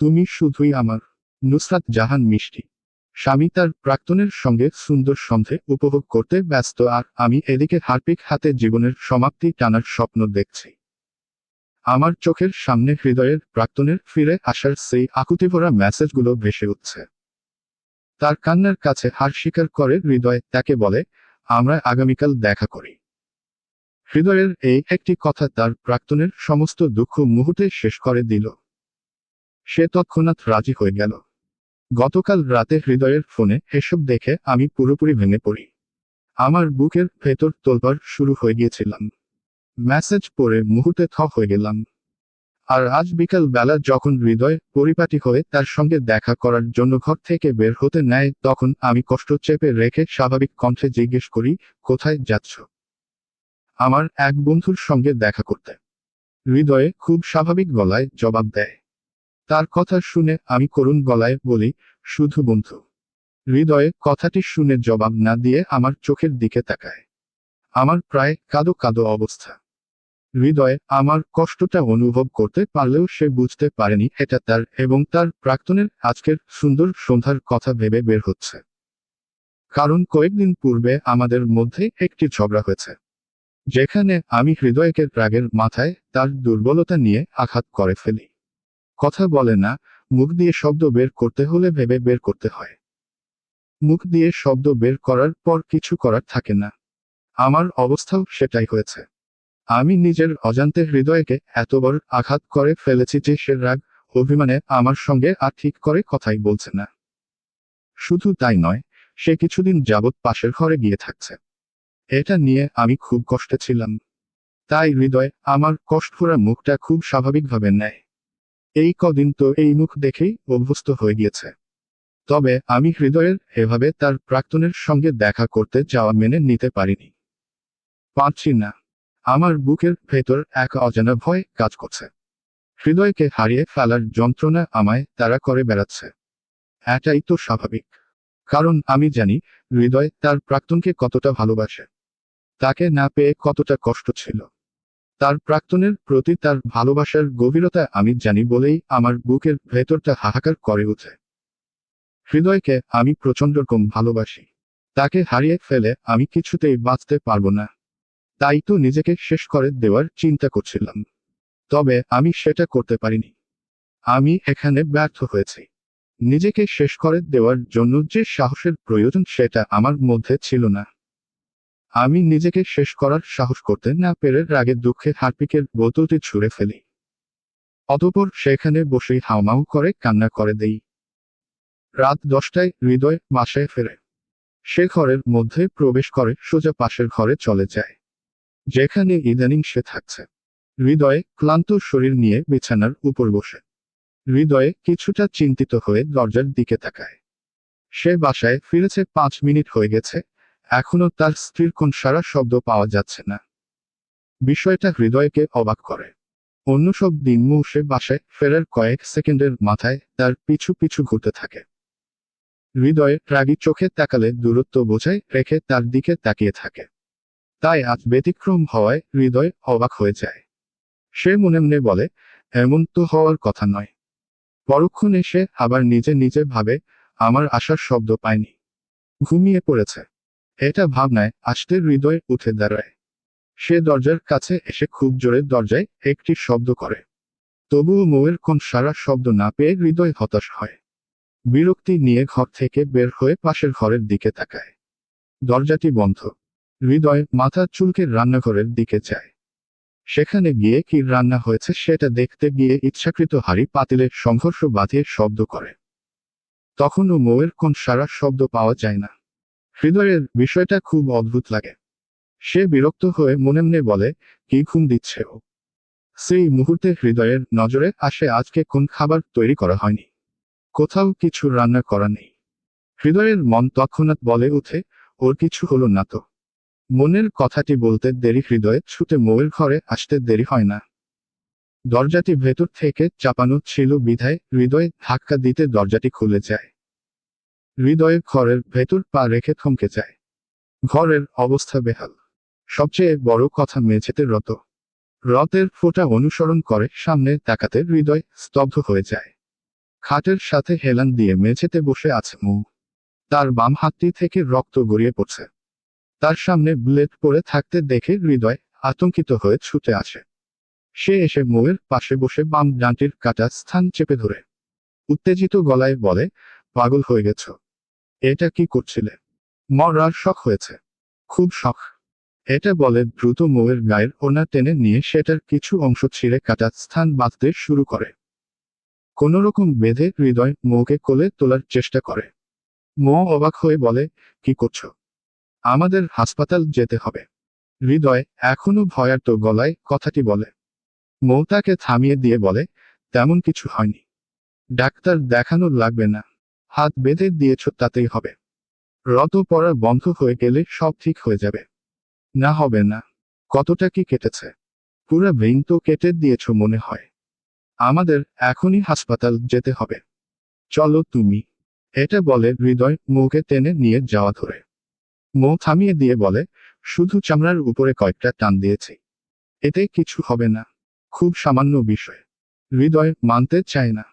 তুমি শুধুই আমার, নুসরাত জাহান মিষ্টি। স্বামী তার প্রাক্তনের সঙ্গে সুন্দর সন্ধে উপভোগ করতে ব্যস্ত আর আমি এদিকে হারপিক হাতে জীবনের সমাপ্তি টানার স্বপ্ন দেখছি। আমার চোখের সামনে হৃদয়ের প্রাক্তনের ফিরে আসার সেই আকুতিভরা মেসেজগুলো ভেসে উঠছে। তার কান্নার কাছে হার স্বীকার করে হৃদয় তাকে বলে, আমরা আগামীকাল দেখা করি। হৃদয়ের এই একটি কথা তার প্রাক্তনের সমস্ত দুঃখ মুহূর্তে শেষ করে দিল। সে তৎক্ষণাৎ রাজি হয়ে গেল। গতকাল রাতে হৃদয়ের ফোনে এসব দেখে আমি পুরোপুরি ভেঙে পড়ি। আমার বুকের ভেতর তোলবার শুরু হয়ে গিয়েছিলাম। মেসেজ পড়ে মুহূর্তে থ হয়ে গেলাম। আর আজ বিকাল বেলা যখন হৃদয় পরিপাটি হয়ে তার সঙ্গে দেখা করার জন্য ঘর থেকে বের হতে নেয়, তখন আমি কষ্ট চেপে রেখে স্বাভাবিক কণ্ঠে জিজ্ঞেস করি, কোথায় যাচ্ছ? আমার এক বন্ধুর সঙ্গে দেখা করতে। হৃদয়ে খুব স্বাভাবিক গলায় জবাব দেয় তার কথা শুনে আমি করুণ গলায় বলি, শুধু বন্ধু। হৃদয়ে কথাটি শুনে জবাব না দিয়ে আমার চোখের দিকে তাকায়। আমার প্রায় কাদো কাদো অবস্থা। হৃদয়ে আমার কষ্টটা অনুভব করতে পারলেও সে বুঝতে পারেনি এটা তার এবং তার প্রাক্তনের আজকের সুন্দর সন্ধ্যার কথা ভেবে বের হচ্ছে। কারণ কয়েকদিন পূর্বে আমাদের মধ্যে একটি ঝগড়া হয়েছে। যেখানে আমি হৃদয়কে রাগের মাথায় তার দুর্বলতা নিয়ে আঘাত করে ফেলি। কথা বলে না, মুখ দিয়ে শব্দ বের করতে হলে ভেবে বের করতে হয়। মুখ দিয়ে শব্দ বের করার পর কিছু করার থাকে না। আমার অবস্থাও সেটাই হয়েছে। আমি নিজের অজান্তে হৃদয়কে এতবার আঘাত করে ফেলেছি যে সে রাগ, অভিমানে আমার সঙ্গে আর ঠিক করে কথাই বলছে না। শুধু তাই নয়, সে কিছুদিন যাবৎ পাশের ঘরে গিয়ে থাকছে। এটা নিয়ে আমি খুব কষ্টে ছিলাম। তাই হৃদয় আমার কষ্টভরা মুখটা খুব স্বাভাবিকভাবে নেয়। এই কদিন তো এই মুখ দেখেই অভ্যস্ত হয়ে গিয়েছে। তবে আমি হৃদয়ের এভাবে তার প্রাক্তনের সঙ্গে দেখা করতে যাওয়া মেনে নিতে পারিনি। পারছি না। আমার বুকের ভেতর এক অজানা ভয় কাজ করছে। হৃদয়কে হারিয়ে ফেলার যন্ত্রণা আমায় তারা করে বেড়াচ্ছে। এটাই তো স্বাভাবিক। কারণ আমি জানি হৃদয় তার প্রাক্তনকে কতটা ভালোবাসে। তাকে না পেয়ে কতটা কষ্ট ছিল। তার প্রাক্তনের প্রতি তার ভালোবাসার গভীরতা আমি জানি বলেই আমার বুকের ভেতরটা হাহাকার করে ওঠে। হৃদয়কে আমি প্রচণ্ড রকম ভালোবাসি। তাকে হারিয়ে ফেলে আমি কিছুতেই বাঁচতে পারব না। তাই তো নিজেকে শেষ করে দেওয়ার চিন্তা করছিলাম। তবে আমি সেটা করতে পারিনি। আমি এখানে ব্যর্থ হয়েছি। নিজেকে শেষ করে দেওয়ার জন্য যে সাহসের প্রয়োজন সেটা আমার মধ্যে ছিল না। আমি নিজেকে শেষ করার সাহস করতে না পেরে রাগে দুঃখে হারপিকের বোতলটি ছুঁড়ে ফেলি। অতপর সেখানে বসেই হাউমাউ করে কান্না করে দেই। রাত দশটায় হৃদয় বাসায় ফেরে। সে ঘরের মধ্যে প্রবেশ করে সোজা পাশের ঘরে চলে যায়। যেখানে ইদানিং সে থাকছে। হৃদয়ে ক্লান্ত শরীর নিয়ে বিছানার উপর বসে। হৃদয়ে কিছুটা চিন্তিত হয়ে দরজার দিকে তাকায়। সে বাসায় ফিরেছে পাঁচ মিনিট হয়ে গেছে। এখনও তার স্ত্রীর কোন সারা শব্দ পাওয়া যাচ্ছে না। বিষয়টা হৃদয়কে অবাক করে। অন্য সব দিন সে বাসায় ফেরার কয়েক সেকেন্ডের মাথায় তার পিছু পিছু ঘুরতে থাকে। হৃদয়ে রাগী চোখে তাকালে দূরত্ব বোঝায় রেখে তার দিকে তাকিয়ে থাকে। তাই আজ ব্যতিক্রম হওয়ায় হৃদয় অবাক হয়ে যায়। সে মনে মনে বলে, এমন তো হওয়ার কথা নয়। পরক্ষণ এসে আবার নিজে নিজে ভাবে, আমার আসার শব্দ পায়নি ঘুমিয়ে পড়েছে। এটা ভাবনায় আসতে হৃদয় উঠে দাঁড়ায়। সে দরজার কাছে এসে খুব জোরে দরজায় একটি শব্দ করে। তবুও মৌয়ের কোন সারা শব্দ না পেয়ে হৃদয় হতাশ হয়। বিরক্তি নিয়ে ঘর থেকে বের হয়ে পাশের ঘরের দিকে তাকায়। দরজাটি বন্ধ। হৃদয় মাথা চুলকে রান্নাঘরের দিকে যায় সেখানে গিয়ে কি রান্না হয়েছে সেটা দেখতে গিয়ে ইচ্ছাকৃত হাড়ি পাতিলে সংঘর্ষ বাঁধিয়ে শব্দ করে। তখনও মৌয়ের কোন সারা শব্দ পাওয়া যায় না। হৃদয়ের বিষয়টা খুব অদ্ভুত লাগে। সে বিরক্ত হয়ে মনে মনে বলে, কি ঘুম দিচ্ছে ও? সেই মুহূর্তে হৃদয়ের নজরে আসে আজকে কোন খাবার তৈরি করা হয়নি। কোথাও কিছু রান্না করা নেই। হৃদয়ের মন তৎক্ষণাৎ বলে উঠে ওর কিছু হলো না তো। মনের কথাটি বলতে দেরি হৃদয়ে ছুটে মৌয়ের ঘরে আসতে দেরি হয় না। দরজাটি ভেতর থেকে চাপানো ছিল বিধায় হৃদয়ে ধাক্কা দিতে দরজাটি খুলে যায়। হৃদয়ে ঘরের ভেতর পা রেখে থমকে যায়। ঘরের অবস্থা বেহাল। সবচেয়ে বড় কথা মেঝেতে রত। রথের ফোঁটা অনুসরণ করে সামনে তাকাতে হৃদয় স্তব্ধ হয়ে যায়। খাটের সাথে হেলান দিয়ে মেঝেতে বসে আছে মৌ। তার বাম হাতটি থেকে রক্ত গড়িয়ে পড়ছে। তার সামনে ব্লেড পড়ে থাকতে দেখে হৃদয় আতঙ্কিত হয়ে ছুটে আসে। সে এসে মৌয়ের পাশে বসে বাম ডানটির কাটা স্থান চেপে ধরে। উত্তেজিত গলায় বলে, পাগল হয়ে গেছ। এটা কি করছিলে? মরার শখ হয়েছে। খুব শখ। এটা বলে দ্রুত মৌয়ের গায়ের ওনা টেনে নিয়ে সেটার কিছু অংশ ছিঁড়ে কাটা স্থান বাঁধতে শুরু করে। কোনোরকম বেঁধে হৃদয় মৌকে কোলে তোলার চেষ্টা করে। মৌ অবাক হয়ে বলে, কি করছ? আমাদের হাসপাতাল যেতে হবে। হৃদয় এখনও ভয়ার্ত গলায় কথাটি বলে। মৌ তাকে থামিয়ে দিয়ে বলে, তেমন কিছু হয়নি। ডাক্তার দেখানো লাগবে না। হাত বেঁধে দিয়েছ তাতেই হবে। রত পড়া বন্ধ হয়ে গেলে সব ঠিক হয়ে যাবে। না হবে না। কতটা কি কেটেছে? পুরা ভেইন তো কেটে দিয়েছ মনে হয়। আমাদের এখনই হাসপাতাল যেতে হবে। চলো তুমি। এটা বলে হৃদয় মৌকে টেনে নিয়ে যাওয়া ধরে। মৌ থামিয়ে দিয়ে বলে, শুধু চামড়ার উপরে কয়েকটা টান দিয়েছি। এতে কিছু হবে না। খুব সামান্য বিষয়। হৃদয় মানতে চায় না।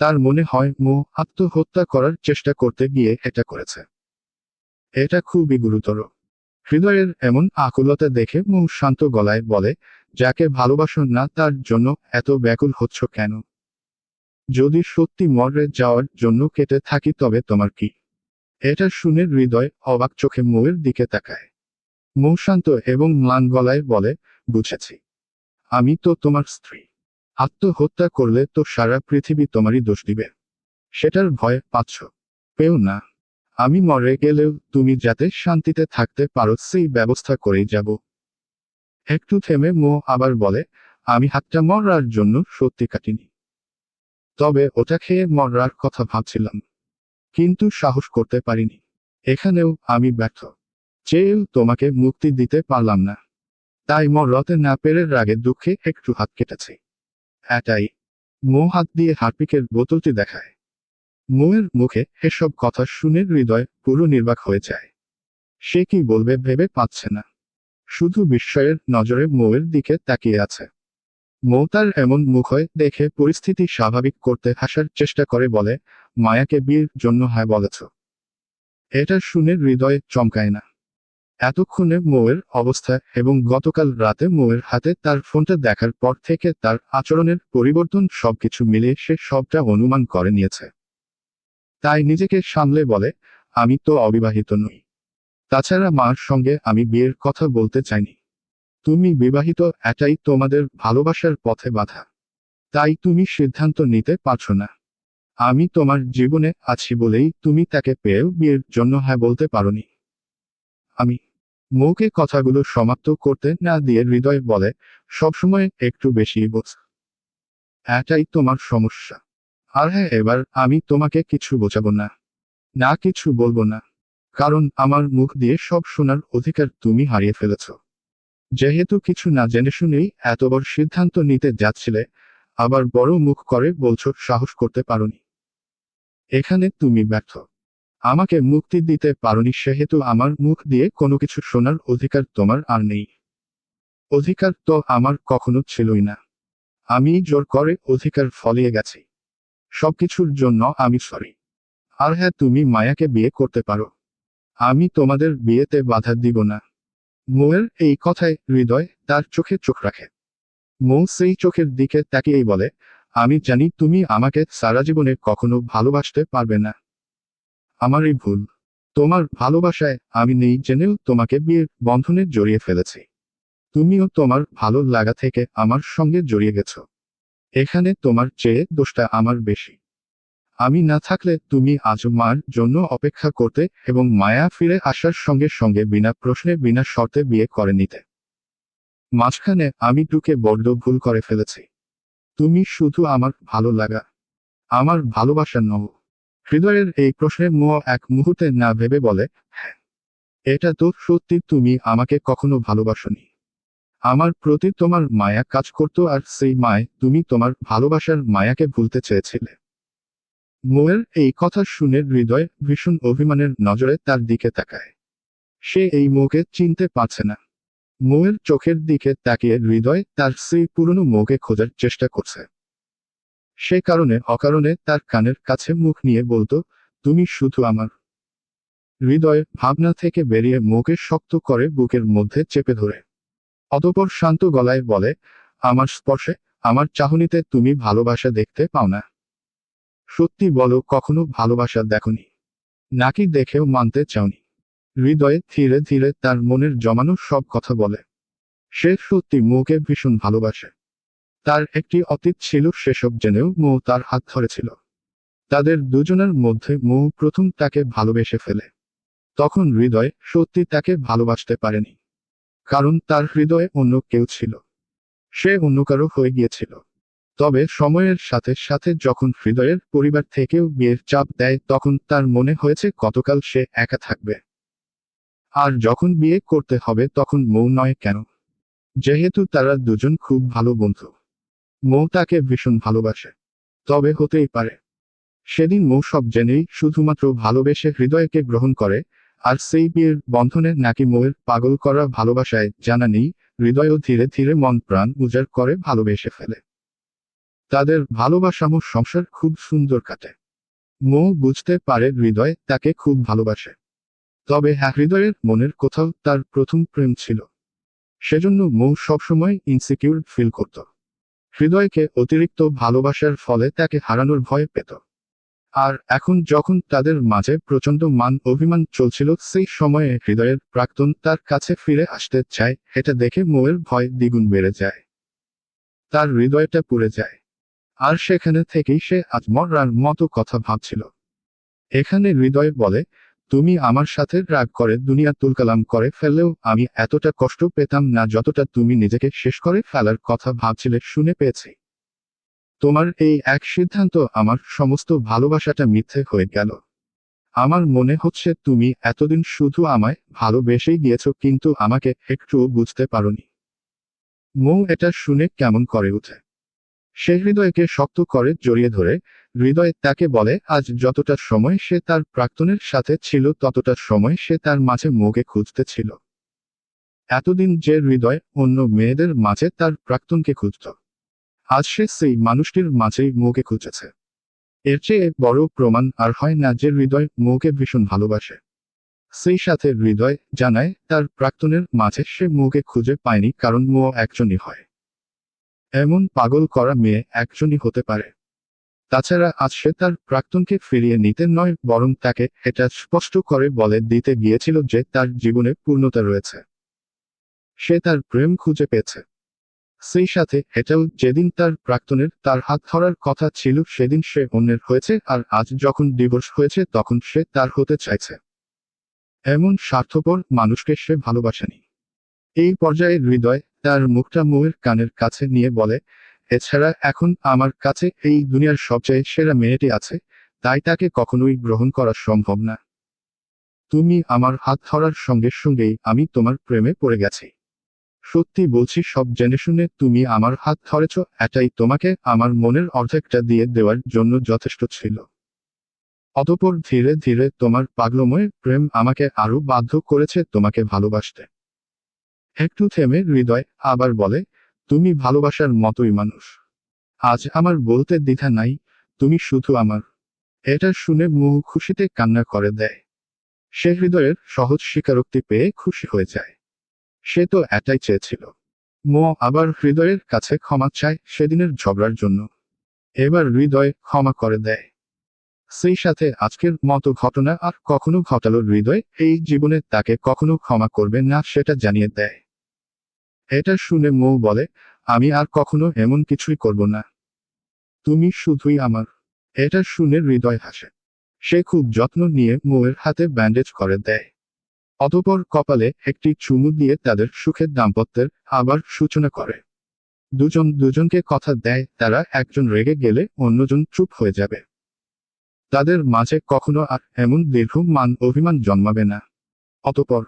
তার মনে হয়, মৌ, আত্মহত্যা করার চেষ্টা করতে গিয়ে এটা করেছে। এটা খুবই গুরুতর। হৃদয়ের এমন আকুলতা দেখে মৌ শান্ত গলায় বলে, যাকে ভালোবাসো না তার জন্য এত ব্যাকুল হচ্ছ কেন? যদি সত্যি মরে যাওয়ার জন্য কেটে থাকি তবে তোমার কি? এটা শুনে হৃদয় অবাক চোখে মৌয়ের দিকে তাকায়। মৌ শান্ত এবং ম্লান গলায় বলে, বুঝেছি। আমি তো তোমার স্ত্রী। আত্মহত্যা করলে তো সারা পৃথিবী তোমারই দোষ দিবে। সেটার ভয় পাচ্ছ। পেও না। আমি মরে গেলেও তুমি যাতে শান্তিতে থাকতে পারো, সেই ব্যবস্থা করেই যাব। একটু থেমে মো আবার বলে, আমি হাতটা মরার জন্য সত্যি কাটিনি। তবে ওটা খেয়ে মরার কথা ভাবছিলাম। কিন্তু সাহস করতে পারিনি। এখানেও আমি ব্যর্থ। চেয়েও তোমাকে মুক্তি দিতে পারলাম না। তাই মরতে না পেরে রাগে দুঃখে একটু হাত কেটেছে। এটাই মো হাত দিয়ে হারপিকের বোতলটি দেখায়। মোয়ের মুখে এসব কথা শুনে হৃদয় পুরো নির্বাক হয়ে যায়। সে কি বলবে ভেবে পাচ্ছে না। শুধু বিস্ময়ের নজরে মৌয়ের দিকে তাকিয়ে আছে। মৌ তার এমন মুখ হয় দেখে পরিস্থিতি স্বাভাবিক করতে হাসার চেষ্টা করে বলে, মায়াকে বিয়ের জন্য হ্যাঁ বলেছ। এটা শুনে হৃদয় চমকায় না। এতক্ষণে মৌয়ের অবস্থা এবং গতকাল রাতে মৌয়ের হাতে তার ফোনটা দেখার পর থেকে তার আচরণের পরিবর্তন সবকিছু মিলিয়ে সে সবটা অনুমান করে নিয়েছে। তাই নিজেকে সামলে বলে, আমি তো অবিবাহিত নই। তাছাড়া মার সঙ্গে আমি বিয়ের কথা বলতে চাইনি। তুমি বিবাহিত, এটাই তোমাদের ভালোবাসার পথে বাধা। তাই তুমি সিদ্ধান্ত নিতে পারছ না। আমি তোমার জীবনে আছি বলেই তুমি তাকে পেয়েও বিয়ের জন্য হ্যাঁ বলতে পারোনি। আমি মৌকে কথাগুলো সমাপ্ত করতে না দিয়ে হৃদয় বলে, সবসময় একটু বেশি বোঝ। এটাই তোমার সমস্যা। আর হ্যাঁ এবার আমি তোমাকে কিছু বোঝাবো না। না কিছু বলব না। কারণ আমার মুখ দিয়ে সব শোনার অধিকার তুমি হারিয়ে ফেলেছ। যেহেতু কিছু না জেনে শুনেই এত বড় সিদ্ধান্ত নিতে যাচ্ছিলে, আবার বড় মুখ করে বলছ সাহস করতে পারোনি। এখানে তুমি ব্যর্থ। আমাকে মুক্তি দিতে পারোনি, সেহেতু আমার মুখ দিয়ে কোনো কিছু শোনার অধিকার তোমার আর নেই। অধিকার তো আমার কখনো ছিলই না। আমি জোর করে অধিকার ফলিয়ে গেছি। সবকিছুর জন্য আমি সরি। আর হ্যাঁ তুমি মায়াকে বিয়ে করতে পারো। আমি তোমাদের বিয়েতে বাধা দিব না। মৌয়ের এই কথায় হৃদয় তার চোখে চোখ রাখে। মৌ সেই চোখের দিকে তাকিয়েই বলে, আমি জানি তুমি আমাকে সারা জীবনে কখনো ভালোবাসতে পারবে না। আমারই ভুল। তোমার ভালোবাসায় আমি নেই জেনেও তোমাকে বিয়ের বন্ধনে জড়িয়ে ফেলেছি। তুমিও তোমার ভালো লাগা থেকে আমার সঙ্গে জড়িয়ে গেছ। এখানে তোমার চেয়ে দোষটা আমার বেশি। আমি না থাকলে তুমি আজ মার জন্য অপেক্ষা করতে এবং মায়া ফিরে আসার সঙ্গে সঙ্গে বিনা প্রশ্নে বিনা শর্তে বিয়ে করে নিতে। মাঝখানে আমি টুকে বড্ড ভুল করে ফেলেছি। তুমি শুধু আমার ভালো লাগা, আমার ভালোবাসা নও। হৃদয়ের এই প্রশ্নে মোয়া এক মুহূর্তে না ভেবে বলে হ্যাঁ এটা তো সত্যি তুমি আমাকে কখনো ভালোবাসনি। আমার প্রতি তোমার মায়া কাজ করত আর সেই মায় তুমি তোমার ভালোবাসার মায়াকে ভুলতে চেয়েছিলে। মোয়ের এই কথা শুনে হৃদয় ভীষণ অভিমানের নজরে তার দিকে তাকায়। সে এই মোকে চিনতে পারছে না। মোয়ের চোখের দিকে তাকিয়ে হৃদয় তার সেই পুরনো মোকে খোঁজার চেষ্টা করছে। সে কারণে, অকারণে তার কানের কাছে মুখ নিয়ে বলতো, তুমি শুধু আমার হৃদয় ভাবনা থেকে বেরিয়ে মুখে শক্ত করে বুকের মধ্যে চেপে ধরে। অতপর শান্ত গলায় বলে, আমার স্পর্শে, আমার চাহনিতে তুমি ভালোবাসা দেখতে পাও না। সত্যি বলো, কখনো ভালোবাসা দেখনি। নাকি দেখেও মানতে চাওনি। হৃদয়ে ধীরে ধীরে তার মনের জমানো সব কথা বলে। সে সত্যি মুখে ভীষণ ভালোবাসে। তার একটি অতীত ছিল সেসব জেনেও মৌ তার হাত ধরেছিল। তাদের দুজনের মধ্যে মৌ প্রথম তাকে ভালোবেসে ফেলে। তখন হৃদয় সত্যি তাকে ভালোবাসতে পারেনি। কারণ তার হৃদয়ে অন্য কেউ ছিল। সে অন্য কারও হয়ে গিয়েছিল। তবে সময়ের সাথে সাথে যখন হৃদয়ের পরিবার থেকেও বিয়ের চাপ দেয়, তখন তার মনে হয়েছে কতকাল সে একা থাকবে। আর যখন বিয়ে করতে হবে, তখন মৌ নয় কেন? যেহেতু তারা দুজন খুব ভালো বন্ধু। মৌ তাকে ভীষণ ভালোবাসে। তবে হতেই পারে। সেদিন মৌ সব জেনেই শুধুমাত্র ভালোবেসে হৃদয়কে গ্রহণ করে, আর সেই বিয়ের বন্ধনে নাকি মৌয়ের পাগল করা ভালোবাসায় জানা নেই, হৃদয়ও ধীরে ধীরে মন প্রাণ উজাড় করে ভালোবেসে ফেলে। তাদের ভালোবাসামো সংসার খুব সুন্দর কাটে। মৌ বুঝতে পারে হৃদয় তাকে খুব ভালোবাসে। তবে হ্যাঁ হৃদয়ের মনের কোথাও তার প্রথম প্রেম ছিল। সেজন্য মৌ সবসময় ইনসিকিউর ফিল করত। হৃদয়কে অতিরিক্ত ভালোবাসার ফলে তাকে হারানোর ভয় পেত। আর এখন যখন তাদের মাঝে প্রচণ্ড মান অভিমান চলছিল, সেই সময়ে হৃদয়ের প্রাক্তন তার কাছে ফিরে আসতে চায়, এটা দেখে মৌয়ের ভয় দ্বিগুণ বেড়ে যায়। তার হৃদয়টা পুড়ে যায়। আর সেখানে থেকেই সে আজ মরার মতো কথা ভাবছিল। এখানে হৃদয় বলে তুমি আমার সাথে রাগ করে, দুনিয়া তুলকালাম করে ফেললেও আমি এতটা কষ্ট পেতাম না যতটা তুমি নিজেকে শেষ করে ফেলার কথা ভাবছিলে শুনে পেয়েছি। তোমার এই এক সিদ্ধান্ত আমার সমস্ত ভালোবাসাটা মিথ্যে হয়ে গেল। আমার মনে হচ্ছে তুমি এতদিন শুধু আমায় ভালোবেসেই গিয়েছ কিন্তু আমাকে একটুও বুঝতে পারোনি। মৌ এটা শুনে কেমন করে উঠে। সে হৃদয়কে শক্ত করে জড়িয়ে ধরে হৃদয় তাকে বলে, আজ যতটা সময় সে তার প্রাক্তনের সাথে ছিল, ততটা সময় সে তার মাঝে মুখে খুঁজতে ছিল। এতদিন যে হৃদয় অন্য মেয়েদের মাঝে তার প্রাক্তনকে খুঁজত, আজ সে সেই মানুষটির মাঝেই মুখে খুঁজেছে। এর চেয়ে বড় প্রমাণ আর হয় না যে হৃদয় মুখে ভীষণ ভালোবাসে। সেই সাথে হৃদয় জানায়, তার প্রাক্তনের মাঝে সে মুখে খুঁজে পায়নি কারণ মো একজনই হয়। এমন পাগল করা মেয়ে একজনই হতে পারে। তাছাড়া আজ সে তার প্রাক্তনকে ফিরিয়ে নিতে নয়, বরং তাকে এটা স্পষ্ট করে বলে দিতে গিয়েছিল যে তার জীবনে পূর্ণতা রয়েছে। সে তার প্রেম খুঁজে পেয়েছে। সেই সাথে এটাও যেদিন তার প্রাক্তনের তার হাত ধরার কথা ছিল, সেদিন সে অন্যের হয়েছে, আর আজ যখন ডিভোর্স হয়েছে, তখন সে তার হতে চাইছে। এমন স্বার্থপর মানুষকে সে ভালোবাসেনি। এই পর্যায়ে হৃদয় তার মুখটা মৌয়ের কানের কাছে নিয়ে বলে এছাড়া এখন আমার কাছে এই দুনিয়ার সবচেয়ে সেরা মেয়েটি আছে, তাই তাকে কখনোই গ্রহণ করা সম্ভব না। তুমি আমার হাত ধরার সঙ্গে সঙ্গেই আমি তোমার প্রেমে পড়ে গেছি। সত্যি বলছি, সব জেনে শুনে তুমি আমার হাত ধরেছ, এটাই তোমাকে আমার মনের অর্ধেকটা দিয়ে দেওয়ার জন্য যথেষ্ট ছিল। অতপর ধীরে ধীরে তোমার পাগলময় প্রেম আমাকে আরও বাধ্য করেছে তোমাকে ভালোবাসতে। একটু থেমে হৃদয় আবার বলে তুমি ভালোবাসার মতোই মানুষ। আজ আমার বলতে দ্বিধা নাই, তুমি শুধু আমার। এটা শুনে মুখ খুশিতে কান্না করে দেয়। সে হৃদয়ের সহজ স্বীকারোক্তি পেয়ে খুশি হয়ে যায়। সে তো এটাই চেয়েছিল। মো আবার হৃদয়ের কাছে ক্ষমা চায় সেদিনের ঝগড়ার জন্য। এবার হৃদয় ক্ষমা করে দেয়। সেই সাথে আজকের মতো ঘটনা আর কখনো ঘটালো হৃদয়, এই জীবনে তাকে কখনো ক্ষমা করবে না সেটা জানিয়ে দেয়। এটা শুনে মৌ বলে, আমি আর কখনো এমন কিছুই করব না। তুমি শুধুই আমার। এটা শুনে হৃদয় হাসে। সে খুব যত্ন নিয়ে মৌয়ের হাতে ব্যান্ডেজ করে দেয়। অতপর কপালে একটি চুমু দিয়ে তাদের সুখের দাম্পত্যের আবার সূচনা করে। দুজন দুজনকে কথা দেয়, তারা একজন রেগে গেলে অন্যজন চুপ হয়ে যাবে। তাদের মাঝে কখনো আর এমন দীর্ঘ মান অভিমান জন্মাবে না। অতপর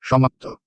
সমাপ্ত।